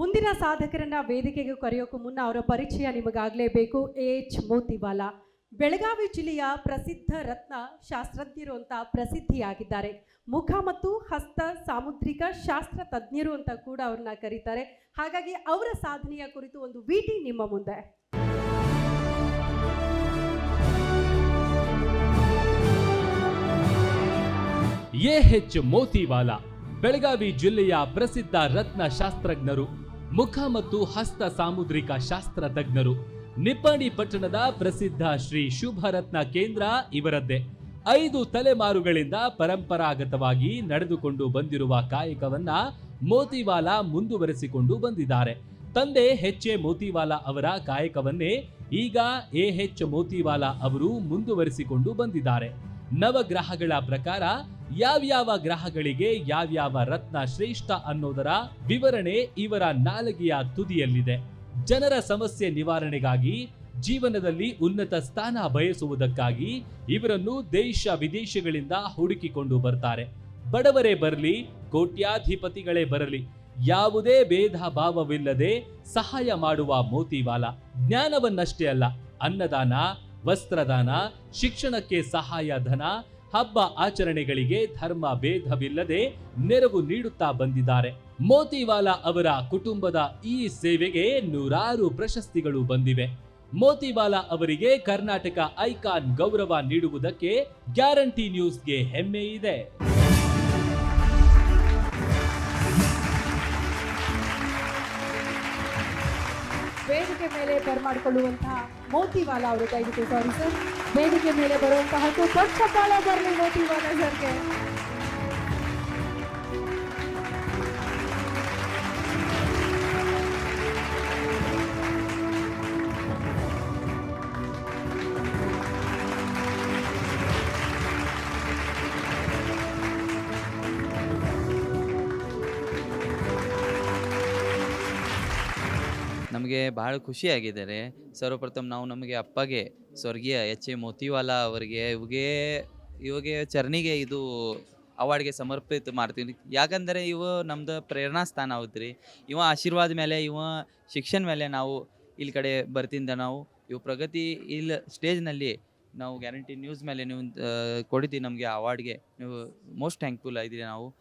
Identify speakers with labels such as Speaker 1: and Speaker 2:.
Speaker 1: ಮುಂದಿನ ಸಾಧಕರನ್ನ ವೇದಿಕೆಗೆ ಕರೆಯೋಕ್ಕೂ ಮುನ್ನ ಅವರ ಪರಿಚಯ ನಿಮಗಾಗಲೇಬೇಕು. ಎ. ಎಚ್. ಮೋತಿವಾಲಾ. ಬೆಳಗಾವಿ ಜಿಲ್ಲೆಯ ಪ್ರಸಿದ್ಧ ರತ್ನ ಶಾಸ್ತ್ರಜ್ಞರು ಅಂತ ಪ್ರಸಿದ್ಧಿಯಾಗಿದ್ದಾರೆ. ಮುಖ ಮತ್ತು ಹಸ್ತ ಸಾಮುದ್ರಿಕ ಶಾಸ್ತ್ರ ತಜ್ಞರು ಅಂತ ಕೂಡ ಅವ್ರನ್ನ ಕರೀತಾರೆ. ಹಾಗಾಗಿ ಅವರ ಸಾಧನೆಯ ಕುರಿತು ಒಂದು ವಿಟಿ ನಿಮ್ಮ ಮುಂದೆ.
Speaker 2: ಎ. ಹೆಚ್ ಮೋತಿವಾಲಾ. ಬೆಳಗಾವಿ ಜಿಲ್ಲೆಯ ಪ್ರಸಿದ್ಧ ರತ್ನ ಶಾಸ್ತ್ರಜ್ಞರು. ಮುಖ ಮತ್ತು ಹಸ್ತ ಸಾಮುದ್ರಿಕ ಶಾಸ್ತ್ರ ತಜ್ಞರು. ನಿಪ್ಪಾಣಿ ಪಟ್ಟಣದ ಪ್ರಸಿದ್ಧ ಶ್ರೀ ಶುಭರತ್ನ ಕೇಂದ್ರ ಇವರದ್ದೇ. ಐದು ತಲೆಮಾರುಗಳಿಂದ ಪರಂಪರಾಗತವಾಗಿ ನಡೆದುಕೊಂಡು ಬಂದಿರುವ ಕಾಯಕವನ್ನ ಮೋತಿವಾಲಾ ಮುಂದುವರೆಸಿಕೊಂಡು ಬಂದಿದ್ದಾರೆ. ತಂದೆ ಎಚ್ ಎ ಮೋತಿವಾಲಾ ಅವರ ಕಾಯಕವನ್ನೇ ಈಗ ಎ ಹೆಚ್ ಮೋತಿವಾಲಾ ಅವರು ಮುಂದುವರೆಸಿಕೊಂಡು ಬಂದಿದ್ದಾರೆ. ನವಗ್ರಹಗಳ ಪ್ರಕಾರ ಯಾವ್ಯಾವ ಗ್ರಹಗಳಿಗೆ ಯಾವ್ಯಾವ ರತ್ನ ಶ್ರೇಷ್ಠ ಅನ್ನೋದರ ವಿವರಣೆ ಇವರ ನಾಲಗೆಯ ತುದಿಯಲ್ಲಿದೆ. ಜನರ ಸಮಸ್ಯೆ ನಿವಾರಣೆಗಾಗಿ, ಜೀವನದಲ್ಲಿ ಉನ್ನತ ಸ್ಥಾನ ಬಯಸುವುದಕ್ಕಾಗಿ ಇವರನ್ನು ದೇಶ ವಿದೇಶಗಳಿಂದ ಹುಡುಕಿಕೊಂಡು ಬರ್ತಾರೆ. ಬಡವರೇ ಬರಲಿ, ಕೋಟ್ಯಾಧಿಪತಿಗಳೇ ಬರಲಿ, ಯಾವುದೇ ಭೇದ ಭಾವವಿಲ್ಲದೆ ಸಹಾಯ ಮಾಡುವ ಮೋತಿವಾಲ. ಜ್ಞಾನವನ್ನಷ್ಟೇ ಅಲ್ಲ, ಅನ್ನದಾನ, ವಸ್ತ್ರದಾನ, ಶಿಕ್ಷಣಕ್ಕೆ ಸಹಾಯ ಧನ ಹಬ್ಬ ಆಚರಣೆಗಳಿಗೆ ಧರ್ಮ ಭೇದವಿಲ್ಲದೆ ನೆರವು ನೀಡುತ್ತಾ ಬಂದಿದ್ದಾರೆ. ಮೋತಿವಾಲಾ ಅವರ ಕುಟುಂಬದ ಈ ಸೇವೆಗೆ ನೂರಾರು ಪ್ರಶಸ್ತಿಗಳು ಬಂದಿವೆ. ಮೋತಿವಾಲಾ ಅವರಿಗೆ ಕರ್ನಾಟಕ ಐಕಾನ್ ಗೌರವ ನೀಡುವುದಕ್ಕೆ ಗ್ಯಾರಂಟಿ ನ್ಯೂಸ್ಗೆ ಹೆಮ್ಮೆ ಇದೆ.
Speaker 1: ವೇದಿಕೆ ಮೇಲೆ ಮೋತಿವಾಲಾ ಅವರು ದಯವಿಟ್ಟು ಸಾರಿ ಸರ್ ವೇದಿಕೆ ಮೇಲೆ ಬರುವಂತಹ ದೊಡ್ಡ ಚಪ್ಪಾಳೆ ಬರಲಿ ಮೋತಿವಾಲಾ ಸರ್ಗೆ
Speaker 3: ನಮಗೆ ಭಾಳ ಖುಷಿಯಾಗಿದ್ದಾರೆ ಸರ್ವಪ್ರಥಮ ನಾವು ನಮಗೆ ಅಪ್ಪಗೆ, ಸ್ವರ್ಗೀಯ ಎಚ್ ಎ ಮೋತಿವಾಲಾ ಅವರಿಗೆ ಇವಾಗೆ ಇವಾಗೆ ಚರಣಿಗೆ ಇದು ಅವಾರ್ಡ್ಗೆ ಸಮರ್ಪಿತ ಮಾಡ್ತೀವಿ ಯಾಕಂದರೆ ಇವು ನಮ್ದು ಪ್ರೇರಣಾ ಸ್ಥಾನ ಆಗುತ್ತೆ ಇವ ಆಶೀರ್ವಾದ ಮೇಲೆ, ಇವ ಶಿಕ್ಷಣ ಮೇಲೆ ನಾವು ಇಲ್ಲಿ ಕಡೆ ಬರ್ತಿಂದ ನಾವು, ಇವು ಪ್ರಗತಿ ಇಲ್ಲಿ ಸ್ಟೇಜ್ನಲ್ಲಿ ನಾವು ಗ್ಯಾರಂಟಿ ನ್ಯೂಸ್ ಮೇಲೆ ನೀವು ಕೊಡ್ತೀವಿ ನಮಗೆ ಅವಾರ್ಡ್ಗೆ. ನೀವು ಮೋಸ್ಟ್ ಥ್ಯಾಂಕ್ಫುಲ್ ಆಗಿದ್ದೀರಿ ನಾವು.